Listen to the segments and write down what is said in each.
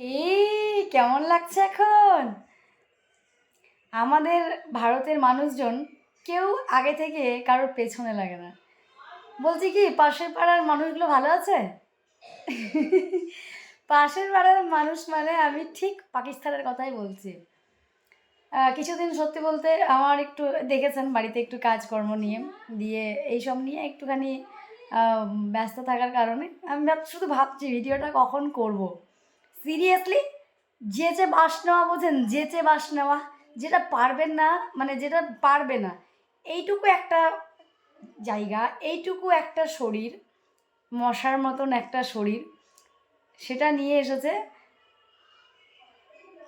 এই, কেমন লাগছে এখন? আমাদের ভারতের মানুষজন কেউ আগে থেকে কারোর পেছনে লাগে না। বলছি কি, পাশের পাড়ার মানুষগুলো ভালো আছে? পাশের পাড়ার মানুষ মানে আমি ঠিক পাকিস্তানের কথাই বলছি। কিছুদিন সত্যি বলতে আমার একটু দেখেছেন বাড়িতে একটু কাজকর্ম নিয়ে, দিয়ে এইসব নিয়ে একটুখানি ব্যস্ত থাকার কারণে আমি শুধু ভাবছি, ভিডিওটা কখন করব? সিরিয়াসলি যে যে বাস নেওয়া বোঝেন যে যে বাস নেওয়া, যেটা পারবেন না মানে যেটা পারবে না, এইটুকু একটা জায়গা, এইটুকু একটা শরীর, মশার মতন একটা শরীর, সেটা নিয়ে এসেছে।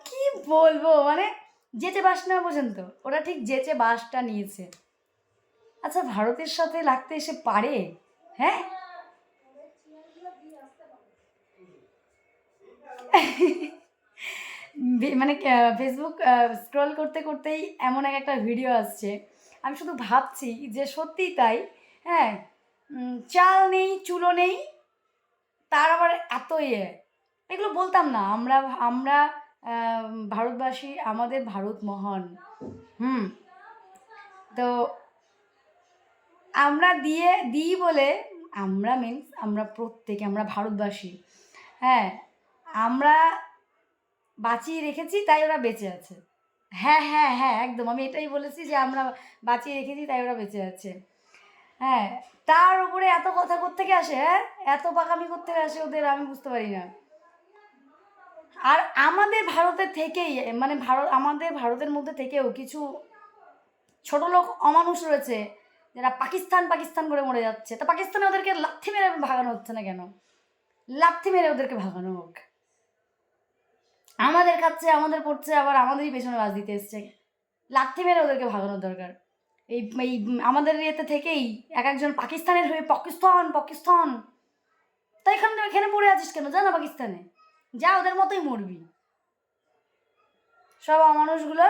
কি বলব মানে যেচে বাস নেওয়া বোঝেন তো, ওরা ঠিক যেচে বাসটা নিয়েছে। আচ্ছা ভারতের সাথে লাগতে এসে পারে হ্যাঁ? মানে ফেসবুক স্ক্রল করতে করতেই এমন এক একটা ভিডিও আসছে। আমি শুধু ভাবছি যে সত্যিই তাই হ্যাঁ? চাল নেই, চুলো নেই, তার আবার এত ইয়ে। এগুলো বলতাম না, আমরা আমরা ভারতবাসী আমাদের ভারত মহান। হুম। তো আমরা দিয়ে, দিই বলে আমরা মিন্স আমরা প্রত্যেকে, আমরা ভারতবাসী। হ্যাঁ? আমরা বাঁচিয়ে রেখেছি, তাই ওরা বেঁচে আছে। হ্যাঁ হ্যাঁ হ্যাঁ একদম। আমি এটাই বলেছি যে আমরা বাঁচিয়ে রেখেছি, তাই ওরা বেঁচে আছে। হ্যাঁ তার উপরে এত কথা থেকে আসে হ্যাঁ? এত পাকামি থেকে আসে ওদের, আমি বুঝতে পারি না। আর আমাদের ভারতের থেকেই মানে ভারত, আমাদের ভারতের মধ্যে থেকেও কিছু ছোট লোক অমানুষ রয়েছে, যারা পাকিস্তান পাকিস্তান করে মরে যাচ্ছে। তা পাকিস্তানে ওদেরকে লাথি মেরে ভাগানো হচ্ছে না কেন? লাথি মেরে ওদেরকে ভাগানো হোক। আমাদের খাচ্ছে, আমাদের পড়ছে, আবার আমাদেরই পেছনে বাজ দিতে এসছে। লাথি মেরে ওদেরকে ভাগানোর দরকার। এই এই আমাদের ইয়েতে থেকেই এক একজন পাকিস্তানের হয়ে, পাকিস্তান পাকিস্তান। তাই এখানে এখানে পড়ে আছিস কেন? যা না পাকিস্তানে। যা ওদের মতোই মরবি। সব অমানুষগুলো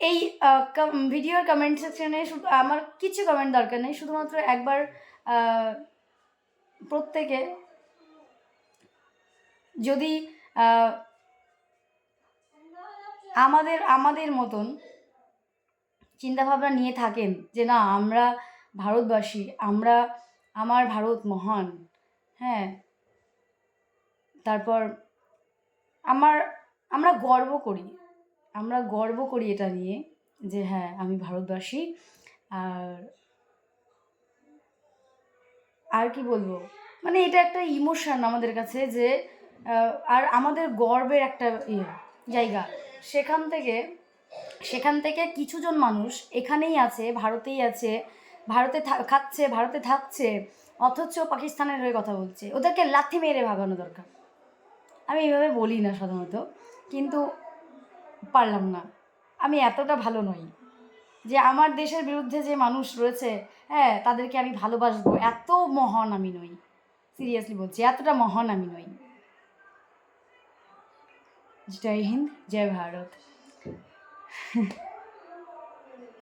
এই ভিডিওর কমেন্ট সেকশনে আমার কিছু কমেন্ট দরকার নেই। শুধুমাত্র একবার প্রত্যেকে যদি আমাদের আমাদের মতন চিন্তাভাবনা নিয়ে থাকেন যে না, আমরা ভারতবাসী, আমরা, আমার ভারত মহান হ্যাঁ তারপর আমার, আমরা গর্ব করি, আমরা গর্ব করি এটা নিয়ে যে হ্যাঁ আমি ভারতবাসী, আর আর কি বলব? মানে এটা একটা ইমোশন আমাদের কাছে যে আর আমাদের গর্বের একটা ইয়ে জায়গা। সেখান থেকে সেখান থেকে কিছুজন মানুষ এখানেই আছে, ভারতেই আছে, ভারতে খাচ্ছে, ভারতে থাকছে, অথচ পাকিস্তানের হয়ে কথা বলছে। ওদেরকে লাথি মেরে ভাগানো দরকার। আমি এইভাবে বলি না সাধারণত, কিন্তু পারলাম না। আমি এতটা ভালো নই যে আমার দেশের বিরুদ্ধে যে মানুষ রয়েছে হ্যাঁ তাদেরকে আমি ভালোবাসবো। এত মহান আমি নই। সিরিয়াসলি বলছি, এতটা মহান আমি নই। জয় হিন্দ জয় ভারত।